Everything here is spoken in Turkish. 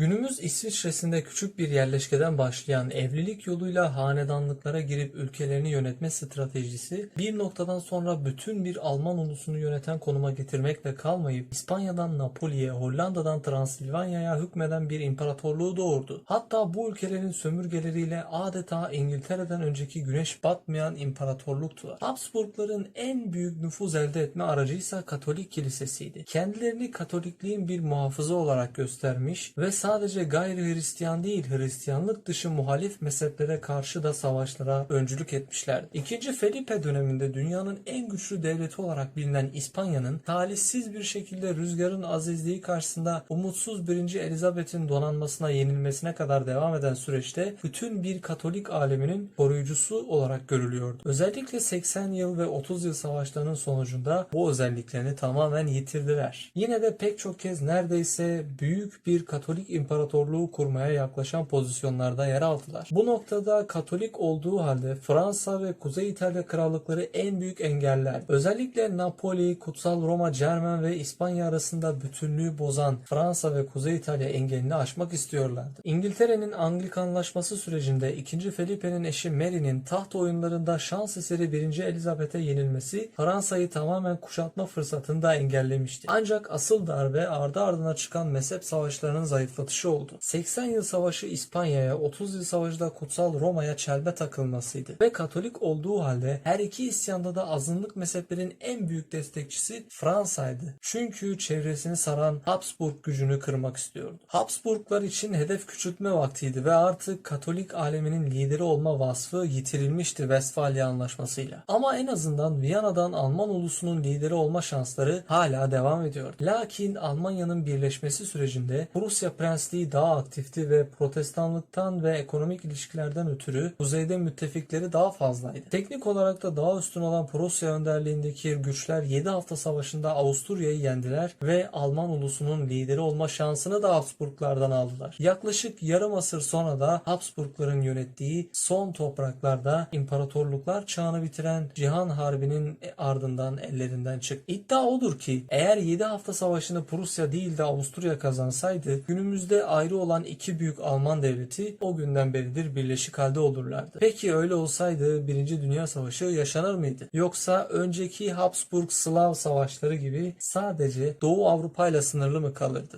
Günümüz İsviçre'sinde küçük bir yerleşkeden başlayan evlilik yoluyla hanedanlıklara girip ülkelerini yönetme stratejisi bir noktadan sonra bütün bir Alman ulusunu yöneten konuma getirmekle kalmayıp İspanya'dan Napoli'ye, Hollanda'dan Transilvanya'ya hükmeden bir imparatorluğu doğurdu. Hatta bu ülkelerin sömürgeleriyle adeta İngiltere'den önceki güneş batmayan imparatorluktular. Habsburgların en büyük nüfuz elde etme aracıysa Katolik kilisesiydi. Kendilerini Katolikliğin bir muhafızı olarak göstermiş ve sadece gayri Hristiyan değil Hristiyanlık dışı muhalif mezheplere karşı da savaşlara öncülük etmişlerdi. İkinci Felipe döneminde dünyanın en güçlü devleti olarak bilinen İspanya'nın talihsiz bir şekilde rüzgarın azizliği karşısında umutsuz 1. Elizabeth'in donanmasına yenilmesine kadar devam eden süreçte bütün bir Katolik aleminin koruyucusu olarak görülüyordu. Özellikle 80 yıl ve 30 yıl savaşlarının sonucunda bu özelliklerini tamamen yitirdiler. Yine de pek çok kez neredeyse büyük bir Katolik imparatorluğu kurmaya yaklaşan pozisyonlarda yer aldılar. Bu noktada Katolik olduğu halde Fransa ve Kuzey İtalya krallıkları en büyük engeller. Özellikle Napoli, Kutsal Roma, Cermen ve İspanya arasında bütünlüğü bozan Fransa ve Kuzey İtalya engelini aşmak istiyorlardı. İngiltere'nin Anglikanlaşması sürecinde 2. Felipe'nin eşi Mary'nin taht oyunlarında şans eseri 1. Elizabeth'e yenilmesi Fransa'yı tamamen kuşatma fırsatını da engellemişti. Ancak asıl darbe ardı ardına çıkan mezhep savaşlarının zayıflatışı oldu. 80 yıl savaşı İspanya'ya, 30 yıl savaşı da Kutsal Roma'ya çelme takılmasıydı. Ve Katolik olduğu halde her iki isyanda da azınlık mezheplerin en büyük destekçisi Fransa'ydı. Çünkü çevresini saran Habsburg gücünü kırmak istiyordu. Habsburglar için hedef küçültme vaktiydi ve artık Katolik aleminin lideri olma vasfı yitirilmişti Westfalia Anlaşması'yla. Ama en azından Viyana'dan Alman ulusunun lideri olma şansları hala devam ediyor. Lakin Almanya'nın birleşmesi sürecinde Prusya Prensliği daha aktifti ve protestanlıktan ve ekonomik ilişkilerden ötürü kuzeyde müttefikleri daha fazlaydı. Teknik olarak da daha üstün olan Prusya önderliğindeki güçler 7 hafta savaşında Avusturya'yı yendiler ve Alman ulusunun lideri olma şansını da Habsburglardan aldılar. Yaklaşık yarım asır sonra da Habsburgların yönettiği son topraklarda imparatorluklar çağını bitiren Cihan Harbi'nin ardından ellerinden çıktı. İddia odur ki eğer 7 hafta savaşını Prusya değil de Avusturya kazansaydı günümüzde ayrı olan iki büyük Alman devleti o günden beridir birleşik halde olurlardı. Peki öyle olsaydı 1. Dünya Savaşı yaşanır mıydı? Yoksa önceki Habsburg-Slav savaşları gibi sadece Doğu Avrupa ile sınırlı mı kalırdı?